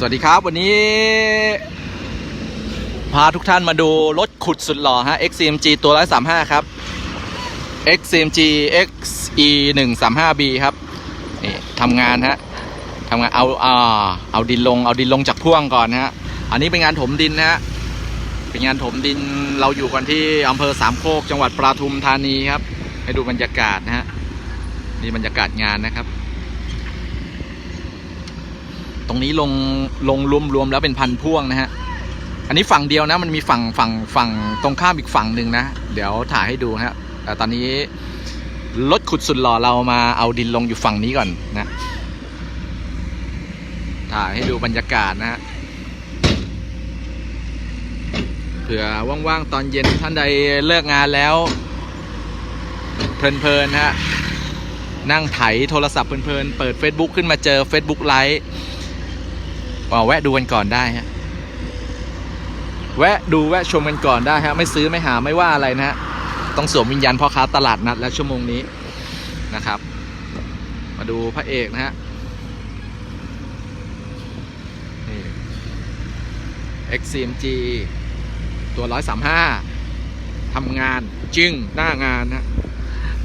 สวัสดีครับวันนี้ พาทุกท่านมาดูรถขุดสุดหล่อฮะ XCMG ตัว135ครับ XCMG XE 1 3 5 B ครับนี่ทำงานฮะทำงานเอาอ่าเอาดินลงเอาดินลงจากพ่วงก่อนฮะ อันนี้เป็นงานถมดินนะฮะเป็นงานถมดินเราอยู่กันที่อำเภอสามโคกจังหวัดปทุมธานีครับ ให้ดูบรรยากาศนะฮะนี่บรรยากาศงานนะครับ ตรงนี้ลงลงรวมรวมแล้วเป็นพันพ่วงนะฮะ อันนี้ฝั่งเดียวนะ มันมีฝั่งฝั่งฝั่งตรงข้ามอีกฝั่งหนึ่งนะ เดี๋ยวถ่ายให้ดูฮะแต่ตอนนี้รถขุดสุดหล่อเรามาเอาดินลงอยู่ฝั่งนี้ก่อนนะ ถ่ายให้ดูบรรยากาศนะฮะเผื่อว่างๆตอนเย็นท่านใดเลิกงานแล้ว เพลินๆนฮะนั่งไถโทรศัพท์เพลินๆ เปิด Facebook ขึ้นมาเจอ Facebook ไลฟ์ ว่าแวะดูกันก่อนได้ฮะแวะดูแวะชมกันก่อนได้ฮะไม่ซื้อไม่หาไม่ว่าอะไรนะฮะต้องสวมวิญญาณพ่อค้าตลาดนัดและชั่วโมงนี้นะครับ มาดูพระเอกนะฮะนี่ XCMG ตัว 135ทำงานจึงหน้างานนะ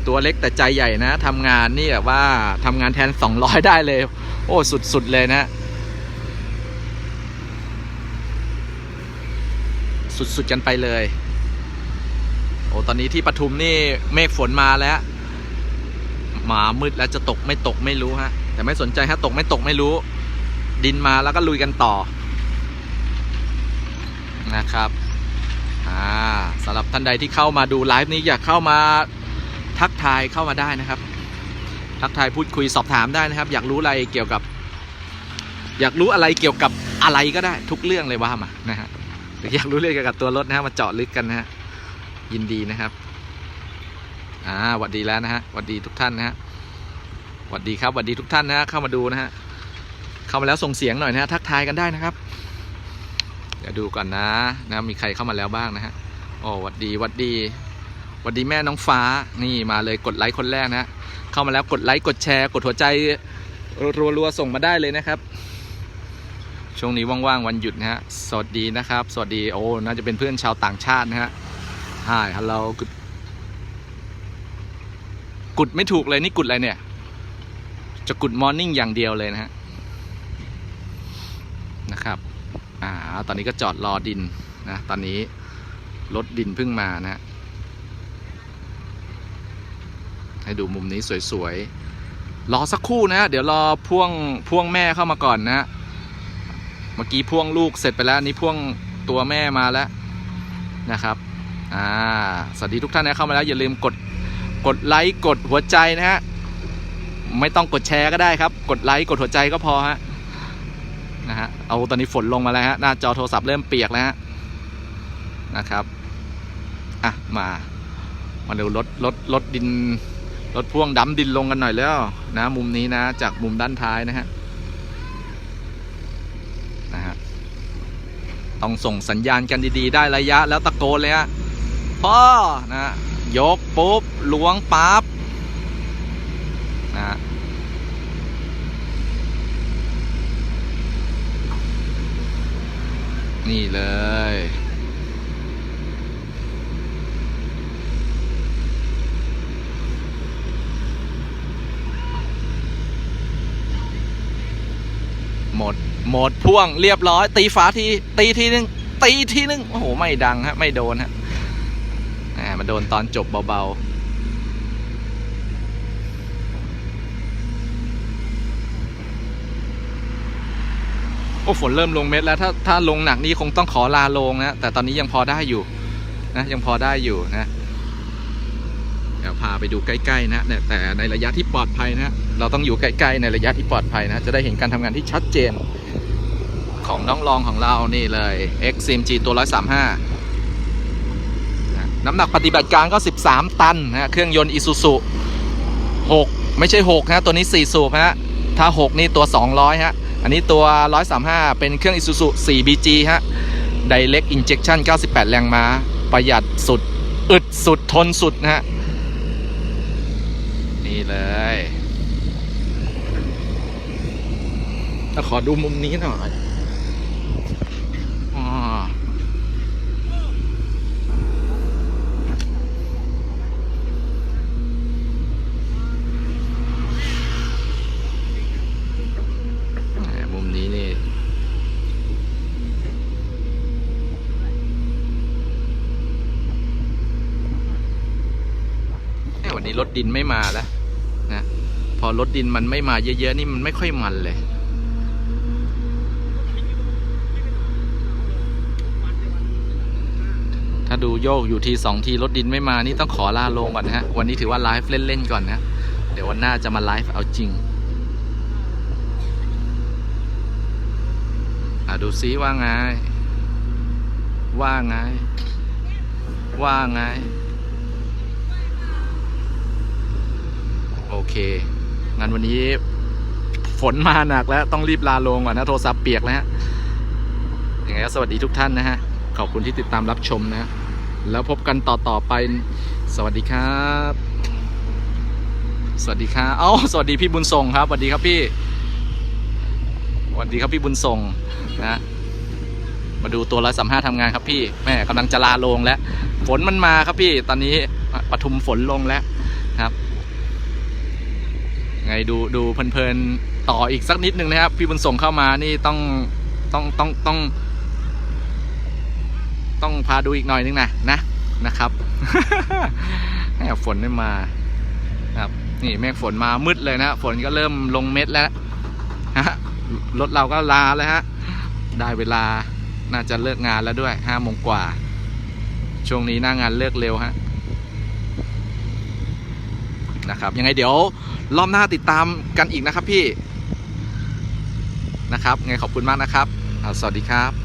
ตัวเล็กแต่ใจใหญ่นะทำงานนี่แบบว่าทำงานแทน 200 ได้เลย โอ้สุด ๆ เลยนะ สุดๆกันไปเลย โอ้ตอนนี้ที่ปทุมนี่เมฆฝนมาแล้ว หมามืดแล้วจะตกไม่ตกไม่รู้ฮะ แต่ไม่สนใจฮะตกไม่ตกไม่รู้ ดินมาแล้วก็ลุยกันต่อ นะครับอ่าสำหรับท่านใดที่เข้ามาดูไลฟ์นี้อยากเข้ามาทักทายเข้ามาได้นะครับ ทักทายพูดคุยสอบถามได้นะครับ อยากรู้อะไรเกี่ยวกับ อยากรู้อะไรเกี่ยวกับอะไรก็ได้ทุกเรื่องเลยว่ามานะฮะ รืออยากรู้เรื่องเกี่ยวกับตัวรถนะฮะมาเจาะลึกกันนะฮะยินดีนะครับอ่าหวัดดีแล้วนะฮะหวัดดีทุกท่านนะฮะหวัดดีครับหวัดดีทุกท่านนะฮะเข้ามาดูนะฮะเข้ามาแล้วส่งเสียงหน่อยนะฮะทักทายกันได้นะครับเดี๋ยวดูก่อนนะนะมีใครเข้ามาแล้วบ้างนะฮะโอ้หวัดดีหวัดดีหวัดดีแม่น้องฟ้านี่มาเลยกดไลค์คนแรกนะฮะเข้ามาแล้วกดไลค์กดแชร์ กดหัวใจรัวๆส่งมาได้เลยนะครับ ช่วงนี้ว่างๆวันหยุดนะฮะ สวัสดีนะครับ สวัสดีโอ้น่าจะเป็นเพื่อนชาวต่างชาตินะฮะ Hi hello good กุดไม่ถูกเลยนี่กุดอะไรเนี่ย จะกุดมอร์นิ่งอย่างเดียวเลยนะฮะนะครับอ่าตอนนี้ก็จอดรอดินนะตอนนี้รถดินเพิ่งมานะฮะให้ดูมุมนี้สวยๆ รอสักครู่นะ เดี๋ยวรอพ่วงพ่วงแม่เข้ามาก่อนนะ เมื่อกี้พ่วงลูกเสร็จไปแล้วนี่พ่วงตัวแม่มาแล้วนะครับอ่าสวัสดีทุกท่านนะเข้ามาแล้วอย่าลืมกดกดไลค์กดหัวใจนะฮะไม่ต้องกดแชร์ก็ได้ครับ กดไลค์กดหัวใจก็พอฮะนะฮะเอาตอนนี้ฝนลงมาแล้วฮะหน้าจอโทรศัพท์เริ่มเปียกแล้วฮะนะครับอะมามาดูรถรถรถดินรถพ่วงดำดินลงกันหน่อยแล้วนะ มุมนี้นะ จากมุมด้านท้ายนะฮะ ต้องส่งสัญญาณกันดีๆ ได้ระยะแล้วตะโกนเลยฮะพ่อนะยกปุ๊บล้วงปั๊บนะนี่เลย หมด หมดพ่วงเรียบร้อย ตีฝาที ตีทีนึง ตีทีนึง โอ้โห ไม่ดังฮะ ไม่โดนฮะมมันโดนตอนจบเบาๆโอ้ฝนเริ่มลงเม็ดแล้วถ้าถ้าลงหนักนี่คงต้องขอลาลงนะแต่ตอนนี้ยังพอได้อยู่นะยังพอได้อยู่นะ เดี๋ยวพาไปดูใกล้ๆนะเนี่ยแต่ในระยะที่ปลอดภัยนะเราต้องอยู่ใกล้ๆในระยะที่ปลอดภัยนะจะได้เห็นการทำงานที่ชัดเจน ของน้องรองของเรานี่เลย XCMG ตัว 135นะน้ำหนักปฏิบัติการก็ 13 ตันนะเครื่องยนต์ Isuzu 6 ไม่ใช่6นะตัวนี้ 4 สูบฮะ ถ้า 6 นี่ตัว 200 ฮะ อันนี้ตัว 135 เป็นเครื่อง Isuzu 4 BG ฮะ Direct Injection 98 แรงม้า ประหยัดสุด อึดสุดทนสุดนะฮะ นี่เลยขอดูมุมนี้หน่อย วันนี้รถดินไม่มาแล้วนะพอรถดินมันไม่มาเยอะๆนี่มันไม่ค่อยมันเลย ถ้าดูโยกอยู่ทีสองทีรถดินไม่มานี่ต้องขอลาลงก่อนนะฮะวันนี้ถือว่าไลฟ์เล่นๆก่อนนะเดี๋ยววันหน้าจะมาไลฟ์เอาจริงอะดูซิว่าไง ว่าไง ว่าไง โอเค งั้นวันนี้ฝนมาหนักแล้วต้องรีบลาลงก่อนนะ โทรศัพท์เปียกแล้วฮะยังไงก็สวัสดีทุกท่านนะฮะ ขอบคุณที่ติดตามรับชมนะ แล้วพบกันต่อต่อๆไปสวัสดีครับ สวัสดีครับเอ้าสวัสดีพี่บุญส่งครับสวัสดีครับพี่สวัสดีครับพี่บุญส่งนะมาดูตัวร้อยสามห้าทำงานครับพี่แม่กำลังจะลาลงแล้ว ฝนมันมาครับพี่ ตอนนี้ปทุมฝนลงแล้วครับ ไงดูดูเพลินๆต่ออีกสักนิดนึงนะครับ พี่บุญส่งเข้ามานี่ต้องต้องต้องต้อง ต้องพาดูอีกหน่อยนึงนะนะนะครับให้ฝนได้มาครับ นี่เมฆฝนมามืดเลยนะฝนก็เริ่มลงเม็ดแล้วฮะรถเราก็ลาแล้วฮะได้เวลาน่าจะเลิกงานแล้วด้วยห้าโมงกว่า ช่วงนี้หน้างานเลิกเร็วฮะ นะครับ ยังไงเดี๋ยวรอบหน้าติดตามกันอีกนะครับพี่นะครับไงขอบคุณมากนะครับ สวัสดีครับ